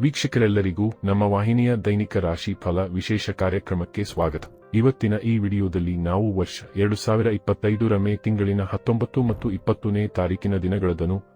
ವೀಕ್ಷಕರೆಲ್ಲರಿಗೂ ನಮ್ಮ ವಾಹಿನಿಯ ದೈನಿಕ ರಾಶಿ ಫಲ ವಿಶೇಷ ಕಾರ್ಯಕ್ರಮಕ್ಕೆ ಸ್ವಾಗತ. ಇವತ್ತಿನ ಈ ವಿಡಿಯೋದಲ್ಲಿ ನಾವು ವರ್ಷ ಎರಡು ಸಾವಿರ ಇಪ್ಪತ್ತೈದರ ಮೇ ತಿಂಗಳಿನ ಹತ್ತೊಂಬತ್ತು ಮತ್ತು ಇಪ್ಪತ್ತನೇ ತಾರೀಕಿನ ದಿನಗಳದನು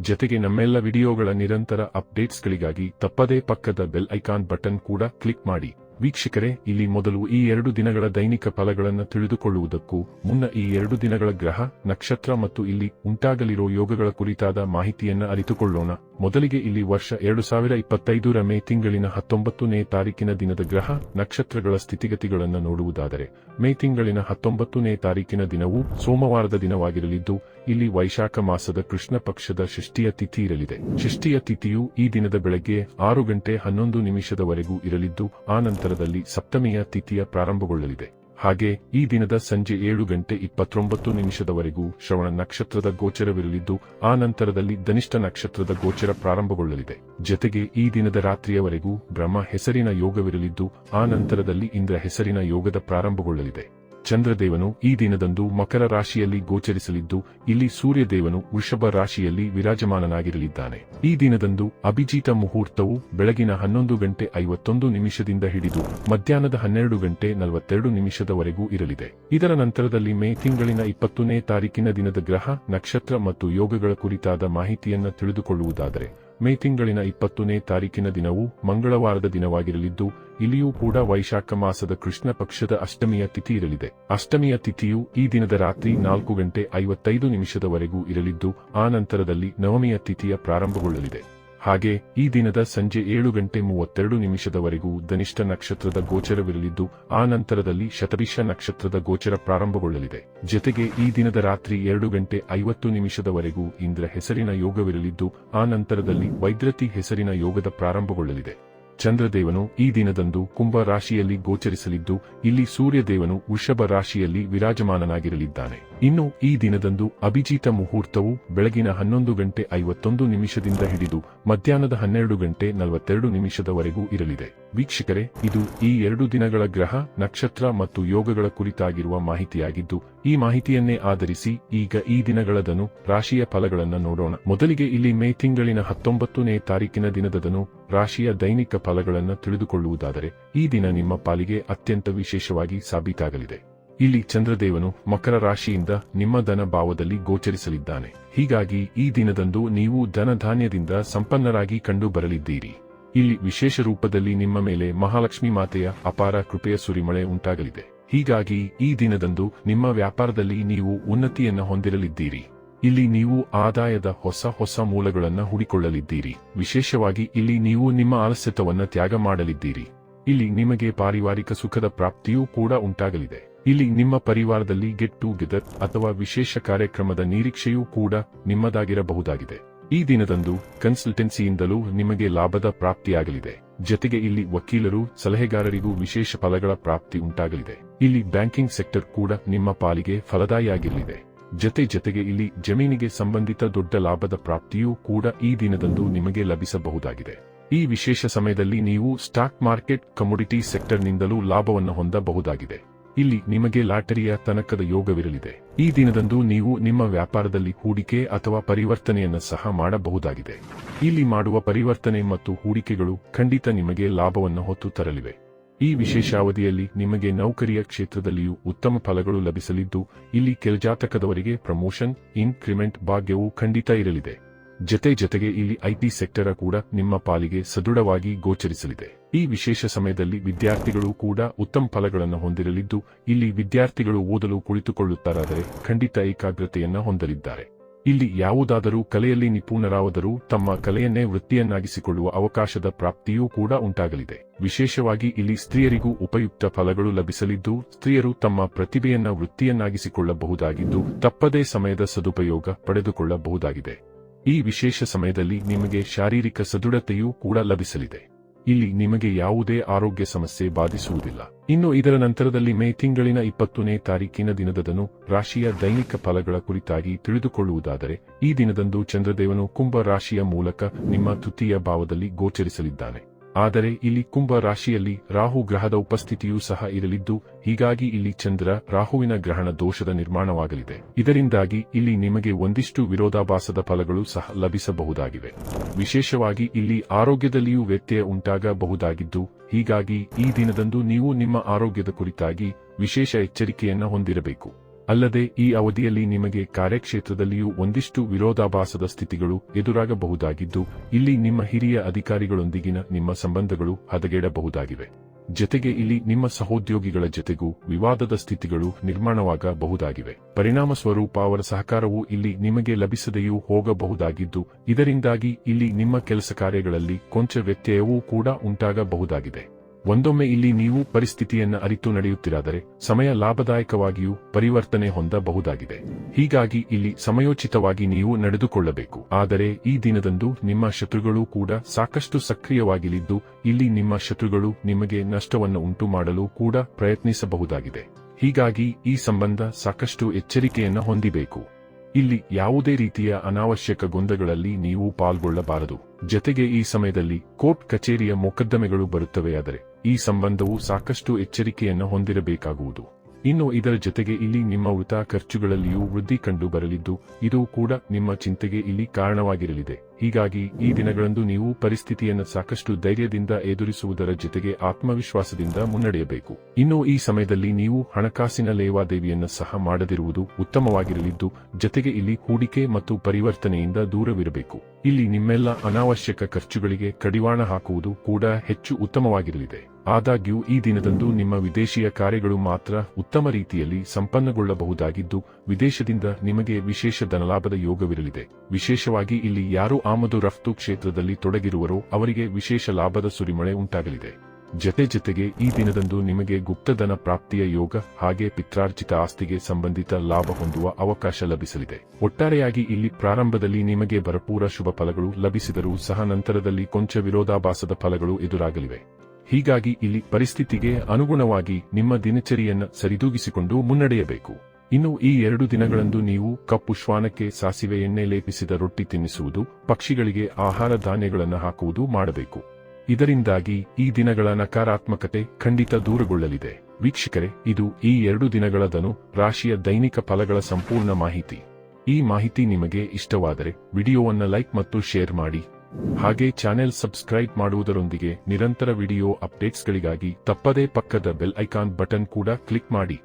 ಜೊತೆಗೆ ನಮ್ಮೆಲ್ಲ ವಿಡಿಯೋಗಳ ನಿರಂತರ ಅಪ್ಡೇಟ್ಸ್ಗಳಿಗಾಗಿ ತಪ್ಪದೇ ಪಕ್ಕದ ಬೆಲ್ ಐಕಾನ್ ಬಟನ್ ಕೂಡ ಕ್ಲಿಕ್ ಮಾಡಿ. ವೀಕ್ಷಕರೇ, ಇಲ್ಲಿ ಮೊದಲು ಈ ಎರಡು ದಿನಗಳ ದೈನಿಕ ಫಲಗಳನ್ನು ತಿಳಿದುಕೊಳ್ಳುವುದಕ್ಕೂ ಮುನ್ನ ಈ ಎರಡು ದಿನಗಳ ಗ್ರಹ, ನಕ್ಷತ್ರ ಮತ್ತು ಇಲ್ಲಿ ಉಂಟಾಗಲಿರೋ ಯೋಗಗಳ ಕುರಿತಾದ ಮಾಹಿತಿಯನ್ನ ಅರಿತುಕೊಳ್ಳೋಣ. ಮೊದಲಿಗೆ ಇಲ್ಲಿ ವರ್ಷ ಎರಡು ಸಾವಿರ ಇಪ್ಪತ್ತೈದರ ಮೇ ತಿಂಗಳಿನ ಹತ್ತೊಂಬತ್ತನೇ ತಾರೀಕಿನ ದಿನದ ಗ್ರಹ, ನಕ್ಷತ್ರಗಳ ಸ್ಥಿತಿಗತಿಗಳನ್ನು ನೋಡುವುದಾದರೆ ಮೇ ತಿಂಗಳಿನ ಹತ್ತೊಂಬತ್ತನೇ ತಾರೀಕಿನ ದಿನವು ಸೋಮವಾರದ ದಿನವಾಗಿರಲಿದ್ದು ಇಲ್ಲಿ ವೈಶಾಖ ಮಾಸದ ಕೃಷ್ಣ ಪಕ್ಷದ ಷಷ್ಠಿಯ ತಿಥಿ ಇರಲಿದೆ. ಷಷ್ಠಿಯ ತಿಥಿಯು ಈ ದಿನದ ಬೆಳಗ್ಗೆ ಆರು ಗಂಟೆ ಹನ್ನೊಂದು ನಿಮಿಷದವರೆಗೂ ಇರಲಿದ್ದು, ಆ ನಂತರದಲ್ಲಿ ಸಪ್ತಮಿಯ ತಿಥಿಯ ಪ್ರಾರಂಭಗೊಳ್ಳಲಿದೆ. ಹಾಗೆ ಈ ದಿನದ ಸಂಜೆ ಏಳು ಗಂಟೆ ಇಪ್ಪತ್ತೊಂಬತ್ತು ನಿಮಿಷದವರೆಗೂ ಶ್ರವಣ ನಕ್ಷತ್ರದ ಗೋಚರವಿರಲಿದ್ದು, ಆ ನಂತರದಲ್ಲಿ ಧನಿಷ್ಠ ನಕ್ಷತ್ರದ ಗೋಚರ ಪ್ರಾರಂಭಗೊಳ್ಳಲಿದೆ. ಜತೆಗೆ ಈ ದಿನದ ರಾತ್ರಿಯವರೆಗೂ ಬ್ರಹ್ಮ ಹೆಸರಿನ ಯೋಗವಿರಲಿದ್ದು, ಆ ನಂತರದಲ್ಲಿ ಇಂದ್ರ ಹೆಸರಿನ ಯೋಗದ ಪ್ರಾರಂಭಗೊಳ್ಳಲಿದೆ. ಚಂದ್ರದೇವನು ಈ ದಿನದಂದು ಮಕರ ರಾಶಿಯಲ್ಲಿ ಗೋಚರಿಸಲಿದ್ದು, ಇಲ್ಲಿ ಸೂರ್ಯದೇವನು ವೃಷಭ ರಾಶಿಯಲ್ಲಿ ವಿರಾಜಮಾನನಾಗಿರಲಿದ್ದಾನೆ. ಈ ದಿನದಂದು ಅಭಿಜಿತ ಮುಹೂರ್ತವು ಬೆಳಗಿನ ಹನ್ನೊಂದು ಗಂಟೆ ಐವತ್ತೊಂದು ನಿಮಿಷದಿಂದ ಹಿಡಿದು, ಮಧ್ಯಾಹ್ನದ ಹನ್ನೆರಡು ಗಂಟೆ ನಲವತ್ತೆರಡು ನಿಮಿಷದವರೆಗೂ ಇರಲಿದೆ. ಇದರ ನಂತರದಲ್ಲಿ ಮೇ ತಿಂಗಳಿನ ಇಪ್ಪತ್ತನೇ ತಾರೀಕಿನ ದಿನದ ಗ್ರಹ, ನಕ್ಷತ್ರ ಮತ್ತು ಯೋಗಗಳ ಕುರಿತಾದ ಮಾಹಿತಿಯನ್ನು ತಿಳಿದುಕೊಳ್ಳುವುದಾದರೆ ಮೇ ತಿಂಗಳಿನ ಇಪ್ಪತ್ತನೇ ತಾರೀಕಿನ ದಿನವು ಮಂಗಳವಾರದ ದಿನವಾಗಿರಲಿದ್ದು, ಇಲ್ಲಿಯೂ ಕೂಡ ವೈಶಾಖ ಮಾಸದ ಕೃಷ್ಣ ಪಕ್ಷದ ಅಷ್ಟಮಿಯ ತಿಥಿ ಇರಲಿದೆ. ಅಷ್ಟಮಿಯ ತಿಥಿಯು ಈ ದಿನದ ರಾತ್ರಿ ನಾಲ್ಕು ಗಂಟೆ ಐವತ್ತೈದು ನಿಮಿಷದವರೆಗೂ ಇರಲಿದ್ದು, ಆ ನಂತರದಲ್ಲಿ ನವಮಿಯ ತಿಥಿಯ ಪ್ರಾರಂಭಗೊಳ್ಳಲಿದೆ. ಹಾಗೆ ಈ ದಿನದ ಸಂಜೆ ಏಳು ಗಂಟೆ ಮೂವತ್ತೆರಡು ನಿಮಿಷದವರೆಗೂ ಧನಿಷ್ಠ ನಕ್ಷತ್ರದ ಗೋಚರವಿರಲಿದ್ದು, ಆ ನಂತರದಲ್ಲಿ ಶತಭಿಷ ನಕ್ಷತ್ರದ ಗೋಚರ ಪ್ರಾರಂಭಗೊಳ್ಳಲಿದೆ. ಜೊತೆಗೆ ಈ ದಿನದ ರಾತ್ರಿ ಎರಡು ಗಂಟೆ ಐವತ್ತು ನಿಮಿಷದವರೆಗೂ ಇಂದ್ರ ಹೆಸರಿನ ಯೋಗವಿರಲಿದ್ದು, ಆ ನಂತರದಲ್ಲಿ ವೈದ್ರತಿ ಹೆಸರಿನ ಯೋಗದ ಪ್ರಾರಂಭಗೊಳ್ಳಲಿದೆ. ಚಂದ್ರದೇವನು ಈ ದಿನದಂದು ಕುಂಭ ರಾಶಿಯಲ್ಲಿ ಗೋಚರಿಸಲಿದ್ದು, ಇಲ್ಲಿ ಸೂರ್ಯದೇವನು ವೃಷಭ ರಾಶಿಯಲ್ಲಿ ವಿರಾಜಮಾನನಾಗಿರಲಿದ್ದಾನೆ. ಇನ್ನು ಈ ದಿನದಂದು ಅಭಿಜಿತ ಮುಹೂರ್ತವು ಬೆಳಗಿನ ಹನ್ನೊಂದು ಗಂಟೆ ಐವತ್ತೊಂದು ನಿಮಿಷದಿಂದ ಹಿಡಿದು ಮಧ್ಯಾಹ್ನದ ಹನ್ನೆರಡು ಗಂಟೆ ನಲವತ್ತೆರಡು ನಿಮಿಷದವರೆಗೂ ಇರಲಿದೆ. ವೀಕ್ಷಕರೇ, ಇದು ಈ ಎರಡು ದಿನಗಳ ಗ್ರಹ, ನಕ್ಷತ್ರ ಮತ್ತು ಯೋಗಗಳ ಕುರಿತಾಗಿರುವ ಮಾಹಿತಿಯಾಗಿದ್ದು, ಈ ಮಾಹಿತಿಯನ್ನೇ ಆಧರಿಸಿ ಈಗ ಈ ದಿನಗಳದನು ರಾಶಿಯ ಫಲಗಳನ್ನು ನೋಡೋಣ. ಮೊದಲಿಗೆ ಇಲ್ಲಿ ಮೇ ತಿಂಗಳಿನ ಹತ್ತೊಂಬತ್ತನೇ ತಾರೀಕಿನ ದಿನದದನು ರಾಶಿಯ ದೈನಿಕ ಫಲಗಳನ್ನು ತಿಳಿದುಕೊಳ್ಳುವುದಾದರೆ, ಈ ದಿನ ನಿಮ್ಮ ಪಾಲಿಗೆ ಅತ್ಯಂತ ವಿಶೇಷವಾಗಿ ಸಾಬೀತಾಗಲಿದೆ. ಇಲ್ಲಿ ಚಂದ್ರದೇವನು ಮಕರ ರಾಶಿಯಿಂದ ನಿಮ್ಮ ಧನ ಭಾವದಲ್ಲಿ ಗೋಚರಿಸಲಿದ್ದಾನೆ. ಹೀಗಾಗಿ ಈ ದಿನದಂದು ನೀವು ಧನಧಾನ್ಯದಿಂದ ಸಂಪನ್ನರಾಗಿ ಕಂಡು ಬರಲಿದ್ದೀರಿ ಇಲ್ಲಿ ವಿಶೇಷ ರೂಪದಲ್ಲಿ ನಿಮ್ಮ ಮೇಲೆ ಮಹಾಲಕ್ಷ್ಮಿ ಮಾತೆಯ ಅಪಾರ ಕೃಪೆಯ ಸುರಿಮಳೆ ಉಂಟಾಗಲಿದೆ. ಹೀಗಾಗಿ ಈ ದಿನದಂದು ನಿಮ್ಮ ವ್ಯಾಪಾರದಲ್ಲಿ ನೀವು ಉನ್ನತಿಯನ್ನ ಹೊಂದಿರಲಿದ್ದೀರಿ. ಇಲ್ಲಿ ನೀವು ಆದಾಯದ ಹೊಸ ಹೊಸ ಮೂಲಗಳನ್ನು ಹುಡಿಕೊಳ್ಳಲಿದ್ದೀರಿ. ವಿಶೇಷವಾಗಿ ಇಲ್ಲಿ ನೀವು ನಿಮ್ಮ ಆಲಸ್ಯತವನ್ನ ತ್ಯಾಗ ಮಾಡಲಿದ್ದೀರಿ. ಇಲ್ಲಿ ನಿಮಗೆ ಪಾರಿವಾರಿಕ ಸುಖದ ಪ್ರಾಪ್ತಿಯೂ ಕೂಡ ಉಂಟಾಗಲಿದೆ. ಇಲ್ಲಿ ನಿಮ್ಮ ಪರಿವಾರದಲ್ಲಿ ಗೆಟ್ ಟುಗೆದರ್ ಅಥವಾ ವಿಶೇಷ ಕಾರ್ಯಕ್ರಮದ ನಿರೀಕ್ಷೆಯೂ ಕೂಡ ನಿಮ್ಮದಾಗಿರಬಹುದಾಗಿದೆ. ಈ ದಿನದಂದು ಕನ್ಸಲ್ಟೆನ್ಸಿಯಿಂದಲೂ ನಿಮಗೆ ಲಾಭದ ಪ್ರಾಪ್ತಿಯಾಗಲಿದೆ. ಜೊತೆಗೆ ಇಲ್ಲಿ ವಕೀಲರು, ಸಲಹೆಗಾರರಿಗೂ ವಿಶೇಷ ಫಲಗಳ ಪ್ರಾಪ್ತಿ ಉಂಟಾಗಲಿದೆ. ಇಲ್ಲಿ ಬ್ಯಾಂಕಿಂಗ್ ಸೆಕ್ಟರ್ ಕೂಡ ನಿಮ್ಮ ಪಾಲಿಗೆ ಫಲದಾಯಿಯಾಗಿರಲಿದೆ. ಜತೆ ಜೊತೆಗೆ ಇಲ್ಲಿ ಜಮೀನಿಗೆ ಸಂಬಂಧಿತ ದೊಡ್ಡ ಲಾಭದ ಪ್ರಾಪ್ತಿಯೂ ಕೂಡ ಈ ದಿನದಂದು ನಿಮಗೆ ಲಭಿಸಬಹುದಾಗಿದೆ. ಈ ವಿಶೇಷ ಸಮಯದಲ್ಲಿ ನೀವು ಸ್ಟಾಕ್ ಮಾರ್ಕೆಟ್ ಕಮೋಡಿಟಿ ಸೆಕ್ಟರ್ನಿಂದಲೂ ಲಾಭವನ್ನು ಹೊಂದಬಹುದಾಗಿದೆ. ಇಲ್ಲಿ ನಿಮಗೆ ಲಾಟರಿಯ ತನಕದ ಯೋಗವಿರಲಿದೆ. ಈ ದಿನದಂದು ನೀವು ನಿಮ್ಮ ವ್ಯಾಪಾರದಲ್ಲಿ ಹೂಡಿಕೆ ಅಥವಾ ಪರಿವರ್ತನೆಯನ್ನು ಸಹ ಮಾಡಬಹುದಾಗಿದೆ. ಇಲ್ಲಿ ಮಾಡುವ ಪರಿವರ್ತನೆ ಮತ್ತು ಹೂಡಿಕೆಗಳು ಖಂಡಿತ ನಿಮಗೆ ಲಾಭವನ್ನು ಹೊತ್ತು ತರಲಿವೆ. ಈ ವಿಶೇಷ ಅವಧಿಯಲ್ಲಿ ನಿಮಗೆ ನೌಕರಿಯ ಕ್ಷೇತ್ರದಲ್ಲಿಯೂ ಉತ್ತಮ ಫಲಗಳು ಲಭಿಸಲಿದ್ದು, ಇಲ್ಲಿ ಕೆಲಜಾತಕದವರಿಗೆ ಪ್ರಮೋಷನ್, ಇನ್ಕ್ರಿಮೆಂಟ್ ಭಾಗ್ಯವೂ ಖಂಡಿತ ಇರಲಿದೆ. ಜತೆ ಜೊತೆಗೆ ಇಲ್ಲಿ ಐಟಿ ಸೆಕ್ಟರ ಕೂಡ ನಿಮ್ಮ ಪಾಲಿಗೆ ಸದೃಢವಾಗಿ ಗೋಚರಿಸಲಿದೆ. ಈ ವಿಶೇಷ ಸಮಯದಲ್ಲಿ ವಿದ್ಯಾರ್ಥಿಗಳು ಕೂಡ ಉತ್ತಮ ಫಲಗಳನ್ನು ಹೊಂದಿರಲಿದ್ದು, ಇಲ್ಲಿ ವಿದ್ಯಾರ್ಥಿಗಳು ಓದಲು ಕುಳಿತುಕೊಳ್ಳುತ್ತಾರಾದರೆ ಖಂಡಿತ ಏಕಾಗ್ರತೆಯನ್ನು ಹೊಂದಲಿದ್ದಾರೆ. ಇಲ್ಲಿ ಯಾವುದಾದರೂ ಕಲೆಯಲ್ಲಿ ನಿಪುಣರಾದರೂ ತಮ್ಮ ಕಲೆಯನ್ನೇ ವೃತ್ತಿಯನ್ನಾಗಿಸಿಕೊಳ್ಳುವ ಅವಕಾಶದ ಪ್ರಾಪ್ತಿಯೂ ಕೂಡ ಉಂಟಾಗಲಿದೆ. ವಿಶೇಷವಾಗಿ ಇಲ್ಲಿ ಸ್ತ್ರೀಯರಿಗೂ ಉಪಯುಕ್ತ ಫಲಗಳು ಲಭಿಸಲಿದ್ದು, ಸ್ತ್ರೀಯರು ತಮ್ಮ ಪ್ರತಿಭೆಯನ್ನ ವೃತ್ತಿಯನ್ನಾಗಿಸಿಕೊಳ್ಳಬಹುದಾಗಿದ್ದು, ತಪ್ಪದೇ ಸಮಯದ ಸದುಪಯೋಗ ಪಡೆದುಕೊಳ್ಳಬಹುದಾಗಿದೆ. ಈ ವಿಶೇಷ ಸಮಯದಲ್ಲಿ ನಿಮಗೆ ಶಾರೀರಿಕ ಸದೃಢತೆಯೂ ಕೂಡ ಲಭಿಸಲಿದೆ. ಇಲ್ಲಿ ನಿಮಗೆ ಯಾವುದೇ ಆರೋಗ್ಯ ಸಮಸ್ಯೆ ಬಾಧಿಸುವುದಿಲ್ಲ. ಇನ್ನು ಇದರ ನಂತರದಲ್ಲಿ ಮೇ ತಿಂಗಳಿನ ಇಪ್ಪತ್ತನೇ ತಾರೀಕಿನ ದಿನದದನು ರಾಶಿಯ ದೈನಿಕ ಫಲಗಳ ಕುರಿತಾಗಿ ತಿಳಿದುಕೊಳ್ಳುವುದಾದರೆ, ಈ ದಿನದಂದು ಚಂದ್ರದೇವನು ಕುಂಭ ರಾಶಿಯ ಮೂಲಕ ನಿಮ್ಮ ತೃತೀಯ ಭಾವದಲ್ಲಿ ಗೋಚರಿಸಲಿದ್ದಾನೆ. ಆದರೆ ಇಲ್ಲಿ ಕುಂಭ ರಾಶಿಯಲ್ಲಿ ರಾಹು ಗ್ರಹದ ಉಪಸ್ಥಿತಿಯೂ ಸಹ ಇರಲಿದ್ದು, ಹೀಗಾಗಿ ಇಲ್ಲಿ ಚಂದ್ರ ರಾಹುವಿನ ಗ್ರಹಣ ದೋಷದ ನಿರ್ಮಾಣವಾಗಲಿದೆ. ಇದರಿಂದಾಗಿ ಇಲ್ಲಿ ನಿಮಗೆ ಒಂದಿಷ್ಟು ವಿರೋಧಾಭಾಸದ ಫಲಗಳು ಸಹ ಲಭಿಸಬಹುದಾಗಿವೆ. ವಿಶೇಷವಾಗಿ ಇಲ್ಲಿ ಆರೋಗ್ಯದಲ್ಲಿಯೂ ವ್ಯತ್ಯಯ ಉಂಟಾಗಬಹುದಾಗಿದ್ದು, ಹೀಗಾಗಿ ಈ ದಿನದಂದು ನೀವು ನಿಮ್ಮ ಆರೋಗ್ಯದ ಕುರಿತಾಗಿ ವಿಶೇಷ ಎಚ್ಚರಿಕೆಯನ್ನು ಹೊಂದಿರಬೇಕು. ಅಲ್ಲದೆ ಈ ಅವಧಿಯಲ್ಲಿ ನಿಮಗೆ ಕಾರ್ಯಕ್ಷೇತ್ರದಲ್ಲಿಯೂ ಒಂದಿಷ್ಟು ವಿರೋಧಾಭಾಸದ ಸ್ಥಿತಿಗಳು ಎದುರಾಗಬಹುದಾಗಿದ್ದು, ಇಲ್ಲಿ ನಿಮ್ಮ ಹಿರಿಯ ಅಧಿಕಾರಿಗಳೊಂದಿಗಿನ ನಿಮ್ಮ ಸಂಬಂಧಗಳು ಹದಗೆಡಬಹುದಾಗಿವೆ. ಜತೆಗೆ ಇಲ್ಲಿ ನಿಮ್ಮ ಸಹೋದ್ಯೋಗಿಗಳ ಜತೆಗೂ ವಿವಾದದ ಸ್ಥಿತಿಗಳು ನಿರ್ಮಾಣವಾಗಬಹುದಾಗಿವೆ. ಪರಿಣಾಮ ಸ್ವರೂಪ ಅವರ ಸಹಕಾರವು ಇಲ್ಲಿ ನಿಮಗೆ ಲಭಿಸದೆಯೂ ಹೋಗಬಹುದಾಗಿದ್ದು, ಇದರಿಂದಾಗಿ ಇಲ್ಲಿ ನಿಮ್ಮ ಕೆಲಸ ಕಾರ್ಯಗಳಲ್ಲಿ ಕೊಂಚ ವ್ಯತ್ಯಯವೂ ಕೂಡ ಉಂಟಾಗಬಹುದಾಗಿದೆ. ಒಂದೊಮ್ಮೆ ಇಲ್ಲಿ ನೀವು ಪರಿಸ್ಥಿತಿಯನ್ನು ಅರಿತು ನಡೆಯುತ್ತಿರಾದರೆ ಸಮಯ ಲಾಭದಾಯಕವಾಗಿಯೂ ಪರಿವರ್ತನೆ ಹೊಂದಬಹುದಾಗಿದೆ. ಹೀಗಾಗಿ ಇಲ್ಲಿ ಸಮಯೋಚಿತವಾಗಿ ನೀವು ನಡೆದುಕೊಳ್ಳಬೇಕು. ಆದರೆ ಈ ದಿನದಂದು ನಿಮ್ಮ ಶತ್ರುಗಳು ಕೂಡ ಸಾಕಷ್ಟು ಸಕ್ರಿಯವಾಗಿಲಿದ್ದು ಇಲ್ಲಿ ನಿಮ್ಮ ಶತ್ರುಗಳು ನಿಮಗೆ ನಷ್ಟವನ್ನು ಉಂಟು ಮಾಡಲು ಕೂಡ ಪ್ರಯತ್ನಿಸಬಹುದಾಗಿದೆ. ಹೀಗಾಗಿ ಈ ಸಂಬಂಧ ಸಾಕಷ್ಟು ಎಚ್ಚರಿಕೆಯನ್ನು ಹೊಂದಿಬೇಕು. ಇಲ್ಲಿ ಯಾವುದೇ ರೀತಿಯ ಅನಾವಶ್ಯಕ ಗೊಂದಗಳಲ್ಲಿ ನೀವು ಪಾಲ್ಗೊಳ್ಳಬಾರದು. ಜತೆಗೆ ಈ ಸಮಯದಲ್ಲಿ ಕೋರ್ಟ್ ಕಚೇರಿಯ ಮೊಕದ್ದಮೆಗಳು ಬರುತ್ತವೆಯಾದರೆ ಈ ಸಂಬಂಧವು ಸಾಕಷ್ಟು ಎಚ್ಚರಿಕೆಯನ್ನು ಹೊಂದಿರಬೇಕಾಗುವುದು. ಇನ್ನು ಇದರ ಜೊತೆಗೆ ಇಲ್ಲಿ ನಿಮ್ಮ ಉಳಿತಾಯ ಖರ್ಚುಗಳಲ್ಲಿಯೂ ವೃದ್ಧಿ ಕಂಡು ಬರಲಿದ್ದು ಇದು ಕೂಡ ನಿಮ್ಮ ಚಿಂತೆಗೆ ಇಲ್ಲಿ ಕಾರಣವಾಗಿರಲಿದೆ. ಹೀಗಾಗಿ ಈ ದಿನಗಳಂದು ನೀವು ಪರಿಸ್ಥಿತಿಯನ್ನು ಸಾಕಷ್ಟು ಧೈರ್ಯದಿಂದ ಎದುರಿಸುವುದರ ಜೊತೆಗೆ ಆತ್ಮವಿಶ್ವಾಸದಿಂದ ಮುನ್ನಡೆಯಬೇಕು. ಇನ್ನು ಈ ಸಮಯದಲ್ಲಿ ನೀವು ಹಣಕಾಸಿನ ಲೇವಾದೇವಿಯನ್ನು ಸಹ ಮಾಡದಿರುವುದು ಉತ್ತಮವಾಗಿರಲಿದ್ದು, ಜೊತೆಗೆ ಇಲ್ಲಿ ಹೂಡಿಕೆ ಮತ್ತು ಪರಿವರ್ತನೆಯಿಂದ ದೂರವಿರಬೇಕು. ಇಲ್ಲಿ ನಿಮ್ಮೆಲ್ಲ ಅನಾವಶ್ಯಕ ಖರ್ಚುಗಳಿಗೆ ಕಡಿವಾಣ ಹಾಕುವುದು ಕೂಡ ಹೆಚ್ಚು ಉತ್ತಮವಾಗಿರಲಿದೆ. ಆದಾಗ್ಯೂ, ಈ ದಿನದಂದು ನಿಮ್ಮ ವಿದೇಶಿಯ ಕಾರ್ಯಗಳು ಮಾತ್ರ ಉತ್ತಮ ರೀತಿಯಲ್ಲಿ ಸಂಪನ್ನಗೊಳ್ಳಬಹುದಾಗಿದ್ದು, ವಿದೇಶದಿಂದ ನಿಮಗೆ ವಿಶೇಷ ಧನಲಾಭದ ಯೋಗವಿರಲಿದೆ. ವಿಶೇಷವಾಗಿ ಇಲ್ಲಿ ಯಾರು ಆಮದು ರಫ್ತು ಕ್ಷೇತ್ರದಲ್ಲಿ ತೊಡಗಿರುವರೋ ಅವರಿಗೆ ವಿಶೇಷ ಲಾಭದ ಸುರಿಮಳೆ ಉಂಟಾಗಲಿದೆ. ಜತೆ ಜತೆಗೆ ಈ ದಿನದಂದು ನಿಮಗೆ ಗುಪ್ತಧನ ಪ್ರಾಪ್ತಿಯ ಯೋಗ ಹಾಗೆ ಪಿತ್ರಾರ್ಜಿತ ಆಸ್ತಿಗೆ ಸಂಬಂಧಿತ ಲಾಭ ಹೊಂದುವ ಅವಕಾಶ ಲಭಿಸಲಿದೆ. ಒಟ್ಟಾರೆಯಾಗಿ ಇಲ್ಲಿ ಪ್ರಾರಂಭದಲ್ಲಿ ನಿಮಗೆ ಭರಪೂರ ಶುಭ ಫಲಗಳು ಲಭಿಸಿದರೂ ಸಹ ನಂತರದಲ್ಲಿ ಕೊಂಚ ವಿರೋಧಾಭಾಸದ ಫಲಗಳು ಎದುರಾಗಲಿವೆ. ಹೀಗಾಗಿ ಇಲ್ಲಿ ಪರಿಸ್ಥಿತಿಗೆ ಅನುಗುಣವಾಗಿ ನಿಮ್ಮ ದಿನಚರಿಯನ್ನು ಸರಿದೂಗಿಸಿಕೊಂಡು ಮುನ್ನಡೆಯಬೇಕು. ಇನ್ನು ಈ ಎರಡು ದಿನಗಳಂದು ನೀವು ಕಪ್ಪು ಶ್ವಾನಕ್ಕೆ ಸಾಸಿವೆ ಎಣ್ಣೆ ಲೇಪಿಸಿದ ರೊಟ್ಟಿ ತಿನ್ನಿಸುವುದು, ಪಕ್ಷಿಗಳಿಗೆ ಆಹಾರ ಧಾನ್ಯಗಳನ್ನು ಹಾಕುವುದು ಮಾಡಬೇಕು. ಇದರಿಂದಾಗಿ ಈ ದಿನಗಳ ನಕಾರಾತ್ಮಕತೆ ಖಂಡಿತ ದೂರಗೊಳ್ಳಲಿದೆ. ವೀಕ್ಷಕರೇ, ಇದು ಈ ಎರಡು ದಿನಗಳದನು ರಾಶಿಯ ದೈನಿಕ ಫಲಗಳ ಸಂಪೂರ್ಣ ಮಾಹಿತಿ. ಈ ಮಾಹಿತಿ ನಿಮಗೆ ಇಷ್ಟವಾದರೆ ವಿಡಿಯೋವನ್ನು ಲೈಕ್ ಮತ್ತು ಶೇರ್ ಮಾಡಿ. ಹಾಗೆ ಚಾನೆಲ್ ಸಬ್ಸ್ಕ್ರೈಬ್ ಮಾಡುವುದರೊಂದಿಗೆ ನಿರಂತರ ವಿಡಿಯೋ ಅಪ್ಡೇಟ್ಸ್ಗಳಿಗಾಗಿ ತಪ್ಪದೇ ಪಕ್ಕದ ಬೆಲ್ ಐಕಾನ್ ಬಟನ್ ಕೂಡ ಕ್ಲಿಕ್ ಮಾಡಿ.